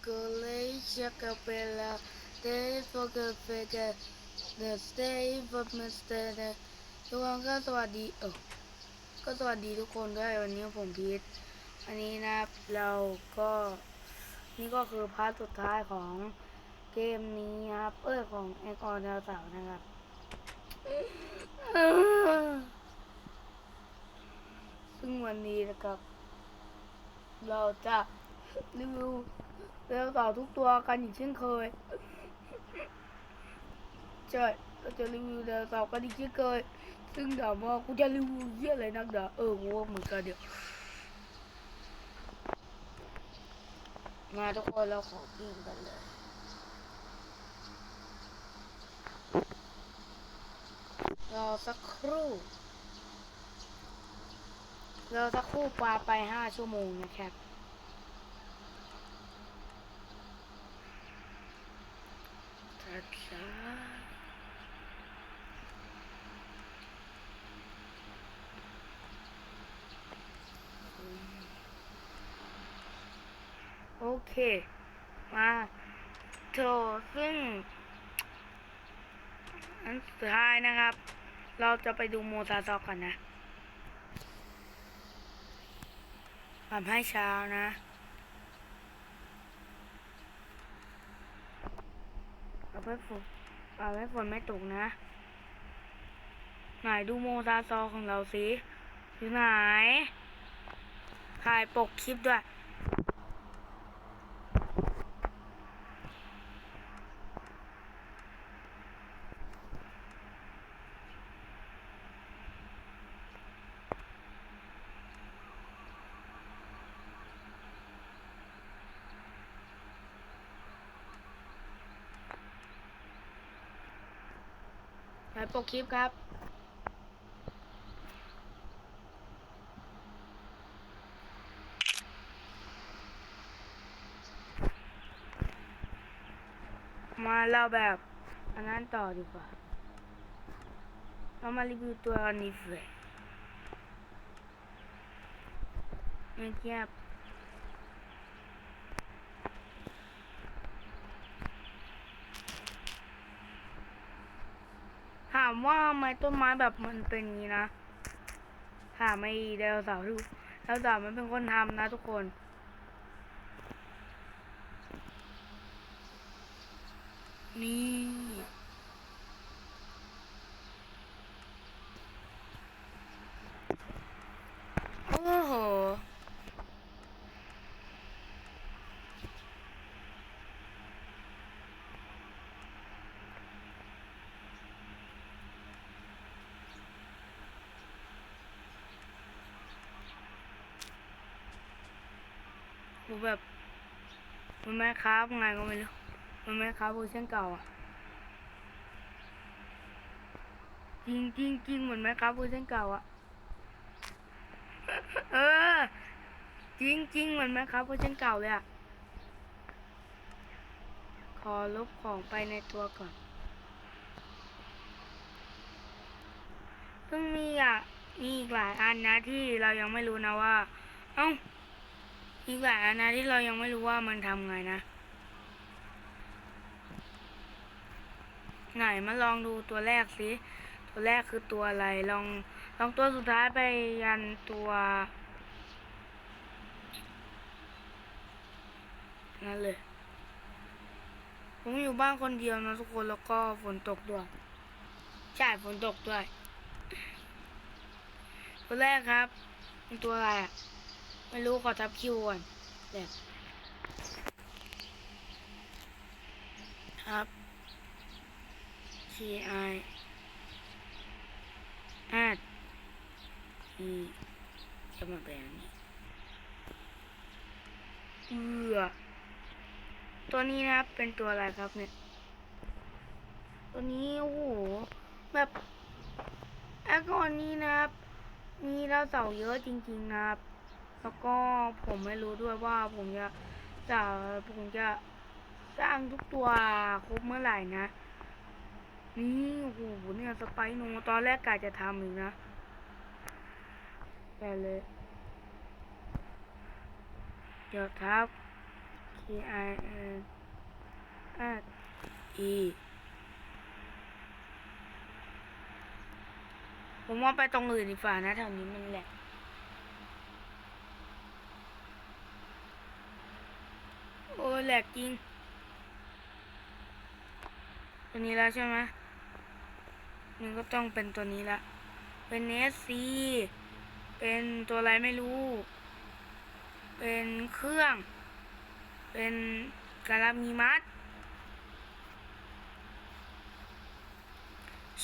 Calculation Capella Day for the figure The stay for Mr. ทุกคนก็สวัสดีเออก็สวัสดีทุกคนด้วยวันนี้ผมพีทอันนี้นะครับเราก็นี่ก็คือพาร์ทสุดท้ายของเกมนี้ครับเออของแอคออนดาวเสาร์นะครับ ซึ่งวันนี้นะครับ เราจะรีวิว เร็วต่อทุกตัวกันอีกเช่นเคยใช่เราจะรีวิวเร็วต่อกันอีกเช่นเคย ซึ่งถามว่ากูจะรีวิวเยอะไรนักเดาเออกูว่าเหมือนกันเดี๋ยวมาทุกคนเราขอกินกันเลยรอสักครู่รอสักครู่ปลาไปห้าชั่วโมงนะครับ โอเค มาโถซึ่ง อันสุดท้ายนะครับ เราจะไปดูโมซาซอกกันนะทำให้เช้านะเอา ไปฝนเอาไปฝนไม่ตกนะ ไหนดูโมซาซอของเราสิอยู่ไหนถ่ายปกคลิปด้วย ถ่ายปกคลิปครับ มาเล่าแบบ อันนั้นต่อดีกว่า เรามารีวิวตัวนี้เฟยเงียบถาม ว่าทำไมต้นไม้แบบมันเป็นอย่างนี้นะถามไอ้ไดโนเสาร์ดูไดโนเสาร์มันเป็นคนทำนะทุกคนนี่โอ้โห กูแบบมันไม่ครับไงก็ไม่รู้มันไม่ครับเวอร์ชันเก่าอะจริงจริงจริงเหมือนไหมครับเวอร์ชันเก่าอะเออ จริงจริงเหมือนไหมครับเวอร์ชันเก่าเลยอะขอลบของไปในตัวก่อนซึ่งมีอะมีอีกหลายอันนะที่เรายังไม่รู้นะว่า เอ้า อีกหลายอันนะที่เรายังไม่รู้ว่ามันทำไงนะ ไหนมาลองดูตัวแรกสิตัวแรกคือตัวอะไรลองลองตัวสุดท้ายไปยันตัวนั่นเลย ผมอยู่บ้านคนเดียวนะทุกคนแล้วก็ฝนตกด้วย ใช่ฝนตกด้วย ตัวแรกครับ เป็นตัวอะไรอะ ไม่รู้ขอทับคิวก่อนเด็กครับ T I อาด E จะมาแบบนี้เอือตัวนี้นะครับเป็นตัวอะไรครับเนี่ย ตัวนี้โอ้โหแบบแอคกอนนี้นะครับ มีดาวเสาร์เยอะจริงๆนะครับ แล้วก็ผมไม่รู้ด้วยว่าผมจะจะผมจะสร้างทุกตัวครบเมื่อไหร่นะ นี่โอ้โหเนี่ยสไปโนตอนแรกกะจะทำอีกนะแต่เลย เดี๋ยวทับ K I N S E ผมว่าไปตรงอื่นดีกว่านะแถวนี้มันแหลก โอ้แหลกจริงตัวนี้แล้วใช่ไหมมันก็ต้องเป็นตัวนี้ละ เป็นเนสซีเป็นตัวอะไรไม่รู้ เป็นเครื่อง เป็นการามีมัด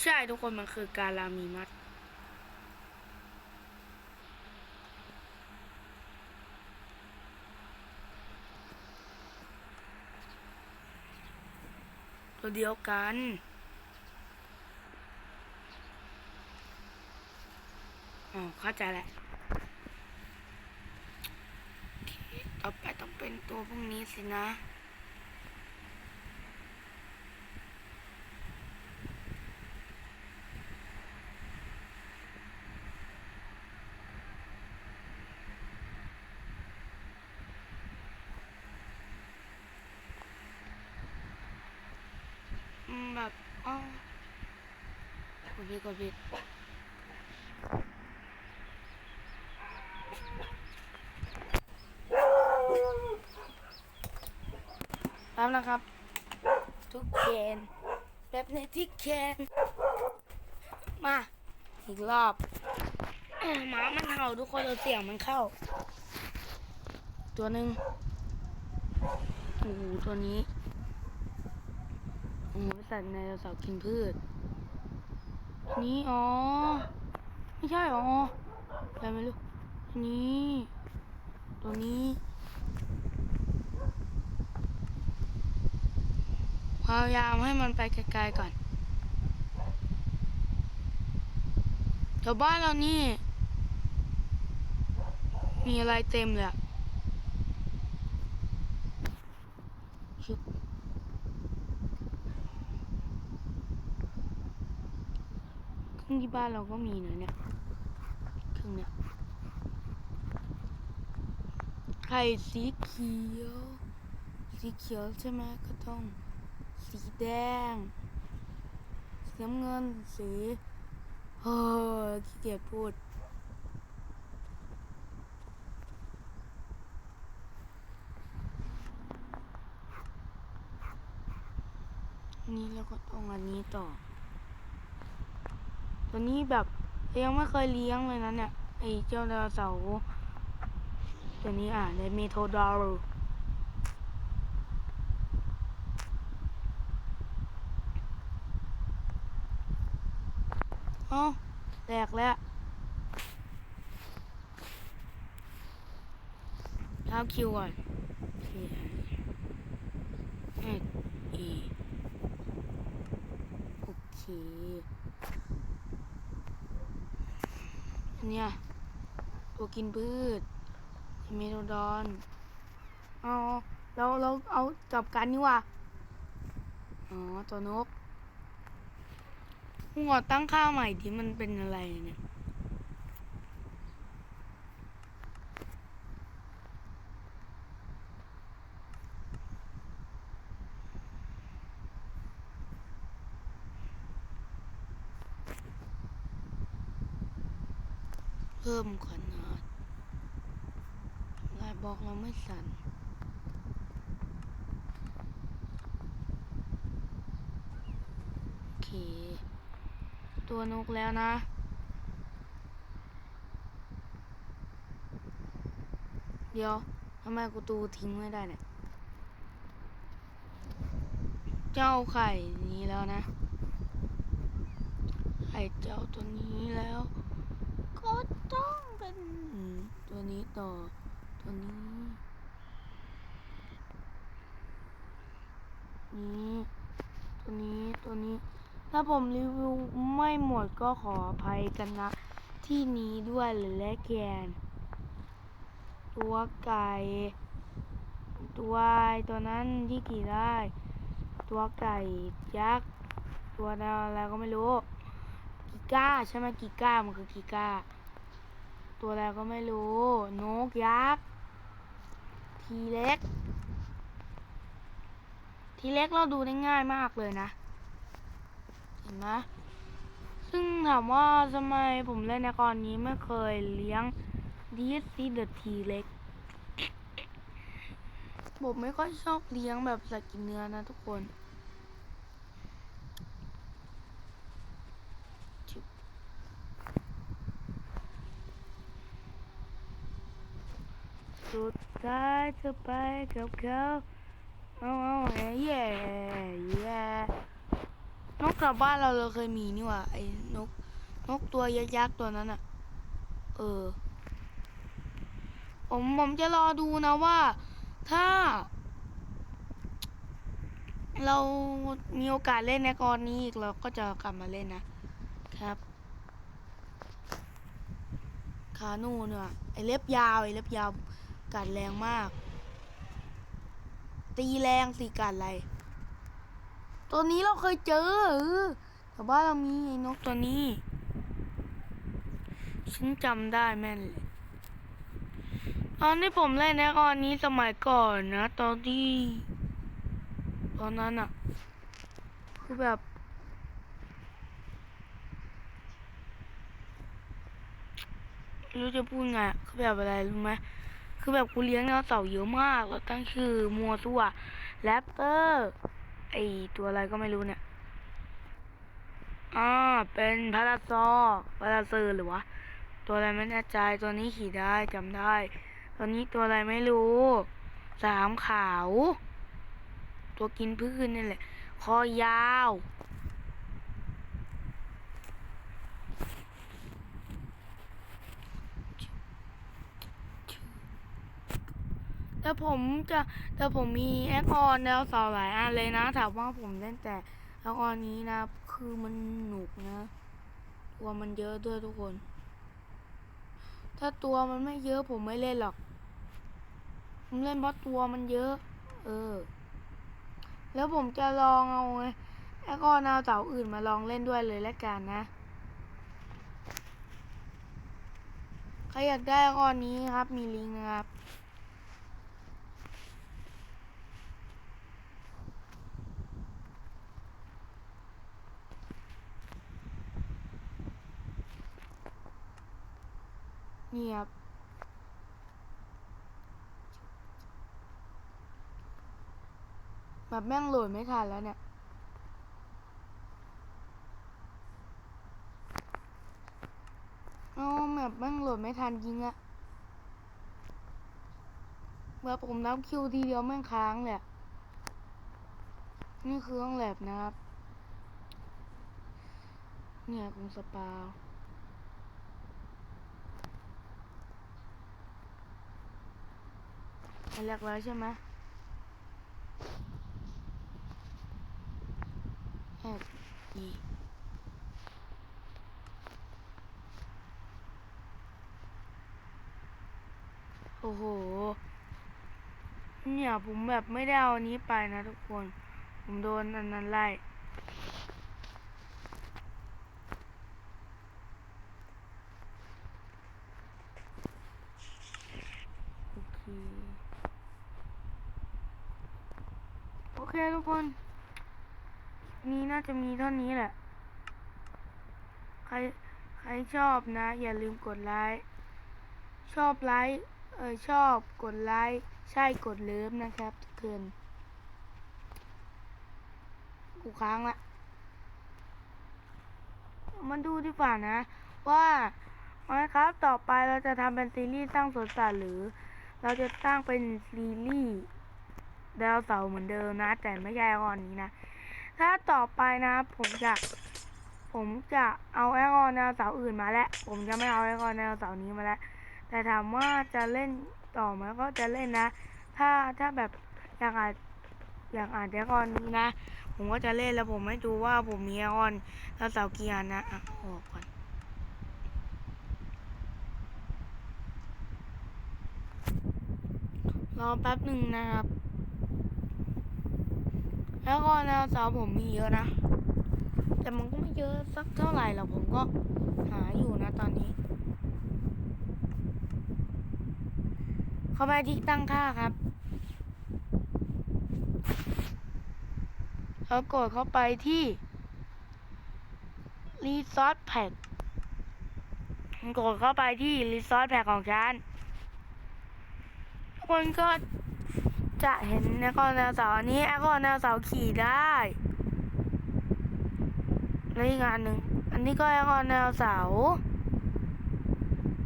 ใช่ทุกคนมันคือการามีมัด ตัวเดียวกัน อ๋อ เข้าใจแล้วต่อไปต้องเป็นตัวพวกนี้สินะ อืมแบบอ๋อกด ผิดกดผิดแล้วนะครับ ทุกเคนแบบในที่เคนมาอีกรอบเอ้อหมามันเห่าทุกคนเราเสียงมันเข้า ตัวหนึ่งโอ้โหตัวนี้โอ้โหสัตว์ในเสาร์กินพืช นี่อ๋อ ไม่ใช่อ๋ออะไรไม่รู้อันนี้ ตัวนี้พยายามให้มันไปไกลๆก่อนแถวบ้านเรานี่ มีอะไรเต็มเลยอะชึบ เครื่อง ที่บ้านเราก็มีนะเนี่ยเครื่องเนี่ยไข่สีเขียว สีเขียวใช่ไหมก็ต้อง สีแดง สีน้ำเงิน สีเฮ้ยขี้เกียจพูดนี้แล้วก็ต้องอันนี้ต่อ ตัวนี้แบบยังไม่เคยเลี้ยงเลยนะเนี่ยไอเจ้าไดโนเสาร์ตัวนี้อะในเมโทดอลอ๋อแตกแล้วเท้าคิวก่อน K I S E โอเค อัน เนี่ย ตัวกินพืชเมโดดอนเอาเราเราเอาจับกันนี่ว่าอ๋อตัวนกหัวตั้งค่าใหม่ที่มันเป็นอะไรเนี่ย เพิ่มขนาดลายบล็อกเรา ไม่สั่นโอเค ตัวนกแล้วนะเดี๋ยวทำไมกูตูทิ้งไม่ได้เนี่ย เจ้าไข่นี้แล้วนะ ไข่เจ้าตัวนี้แล้ว ก็ต้องเป็นตัวนี้ต่อ ตัวนี้ นี้ ตัวนี้ ตัวนี้ ถ้าผมรีวิวไม่หมดก็ขออภัยกันนะ ที่นี้ด้วยหรือและแกน ตัวไก่ ตัวไอ้ตัวนั้นที่ขี่ได้ ตัวไก่ยักษ์ ตัวอะไรก็ไม่รู้ กิก้าใช่ไหมกิก้ามันคือกิก้า ตัวอะไรก็ไม่รู้ นกยักษ์ ทีเล็ก ทีเล็กเราดูได้ง่ายมากเลยนะ เห็นไหมซึ่งถามว่าทำไมผมเล่นในกรนี้ไม่เคยเลี้ยง DSC The T เล็กผมไม่ค่อยชอบเลี้ยงแบบสัตว์กินเนื้อนะทุกคน สุดท้ายจะไปกับเขาเอาเอาแย่แย่นกกลับบ้านเราเราเคยมีนี่ว่าไอ้นก นกตัวยักษ์ตัวนั้นอะเออ ผมผมจะรอดูนะว่า ถ้า เรามีโอกาสเล่นในกรนี้อีกเราก็จะกลับมาเล่นนะครับคานูเนี่ยไอเล็บยาวไอเล็บยาว กัดแรงมาก ตีแรงสิกัดอะไร ตัวนี้เราเคยเจอแต่ว่าเรามีไอ้นกตัวนี้ ฉันจำได้แม่นเลยตอนที่ผมเล่นในกรนี้สมัยก่อนนะ ตอนที่ ตอนนั้นอะคือแบบรู้จะพูดไงคือแบบอะไรรู้ไหม คือแบบกูเลี้ยงไดโนเสาร์เยอะมากแล้วตั้งชื่อมัวซัวแรปเตอร์ไอตัวอะไรก็ไม่รู้เนี่ยอ่าเป็นพาราซอพาราเซอร์หรือวะตัวอะไรไม่แน่ใจตัวนี้ขี่ได้จำได้ตัวนี้ตัวอะไรไม่รู้สามขาว ตัวกินพืชนี่แหละ คอยาว แต่ผมจะแต่ผมมีแอคออนแล้วสาหลายอันเลยนะถามว่าผมเล่นแต่แอคออนนี้นะ คือมันหนุกนะตัวมันเยอะด้วยทุกคน ถ้าตัวมันไม่เยอะผมไม่เล่นหรอก ผมเล่นเพราะตัวมันเยอะ เออ แล้วผมจะลองเอาไงแอคออนเอาเต่าอื่นมาลองเล่นด้วยเลยแล้วกันนะใครอยากได้แอคออนนี้ครับ มีลิงก์นะครับ นี่ครับแบบแม่งโหลดไม่ทันแล้วเนี่ยเอาแบบแม่งโหลดไม่ทันจริงอะแบบผมนับคิวทีเดียวแม่งค้างเลยอะนี่คือห้องแลบนะครับ เนี่ยกรุงสปา อันแรกแล้วใช่ไหมแอบดีโอ้โห เนี่ยผมแบบไม่ได้เอาอันนี้ไปนะทุกคน ผมโดนอันนั้นไล่ โอเค โอเคทุกคน น่าจะมีเท่านี้แหละ ใครใครชอบนะ อย่าลืมกดไลค์ชอบไลค์เออชอบกดไลค์ใช่กดเลิฟนะครับทุกคนกูค้างละมาดูดีกว่านะ ว่านะครับต่อไปเราจะทำเป็นซีรีส์ตั้างสวนสัตว์หรือ เราจะตั้างเป็นซีรีส์ดาวเสาร์เหมือนเดิมนะ แต่ไม่ใช่ก่อนนี้นะ ถ้าต่อไปนะผมจะ ผมจะเอาแอคออนแนวเสาอื่นมาแล้ว ผมจะไม่เอาแอคออนแนวเสานี้มาแล้ว แต่ถามว่าจะเล่นต่อไหมก็จะเล่นนะ ถ้าถ้าแบบอยากอ่านอยากอ่านแอคออนนี้นะ ผมก็จะเล่นแล้วผมไม่ดูว่าผมมีแอคออนแล้วเสาร์กี่อันนะอะออกก่อนรอแป๊บหนึ่งนะครับ แล้วก็แนวเสาผมมีเยอะนะ แต่มันก็ไม่เยอะสักเท่าไหร่หรอกผมก็หาอยู่นะตอนนี้ เข้าไปที่ตั้งค่าครับแล้วกดเข้าไปที่ Resource Pack กดเข้าไปที่ Resource Pack ของฉันคนก็ จะเห็นแอคคอนแนวเสาอันนี้แอคคอนแนวเสาขี่ได้แล้วอีกอันหนึ่งอันนี้ก็แอคคอนแนวเสา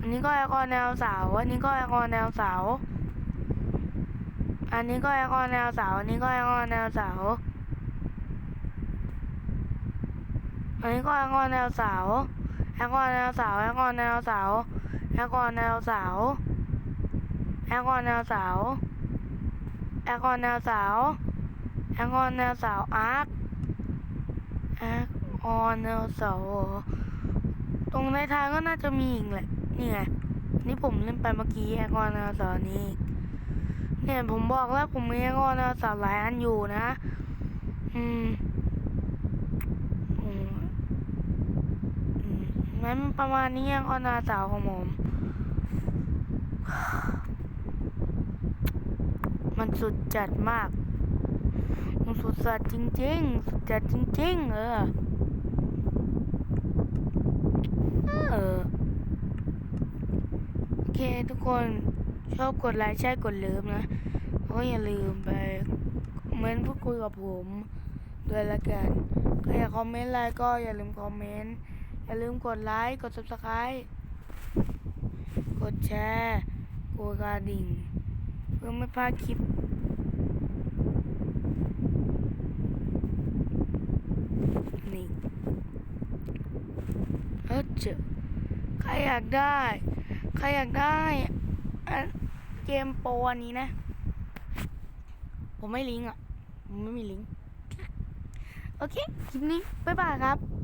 อันนี้ก็แอคคอนแนวเสาอันนี้ก็แอคคอนแนวเสาอันนี้ก็แอคคอนแนวเสาอันนี้ก็แอคคอนแนวเสาอันนี้ก็แอคคอนแนวเสาแอคคอนแนวเสาแอคคอนแนวเสาแอคคอนแนวเสาแอคคอนแนวเสา แอคคอนแนวเสาแอคคอนแนวเสาอาร์คแอคคอนแนวเสาตรงในทางก็น่าจะมีอีกแหละนี่ไงนี่ผมเล่นไปเมื่อกี้แอคคอนแนวเสานี้เนี่ยผมบอกแล้วผมมีแอคคอนแนวเสาหลายอันอยู่นะ อืมอืมอืมงั้นประมาณนี้แอคคอนแนวเสาร์ของผม มันสุดจัดมาก มันสุดจัดจริง ๆ สุดจัดจริง ๆ เออ เออ โอเคทุกคนชอบกดไลค์ใช่กดเลิฟนะก็อย่าลืมไปคอมเมนต์พูดคุยกับผมด้วยละกันก็อยากคอมเมนต์อะไรก็อย่าลืมคอมเมนต์ อย่าลืมกดไลค์ กด subscribe กดแชร์ กดกระดิ่ง เพื่อไม่พลาดคลิปนี่เออเจอใครอยากได้ ใครอยากได้เกมโปรอันนี้นะ ผมไม่ลิงก์อะ ผมไม่มีลิงก์ โอเค คลิปนี้ บ๊ายบายครับ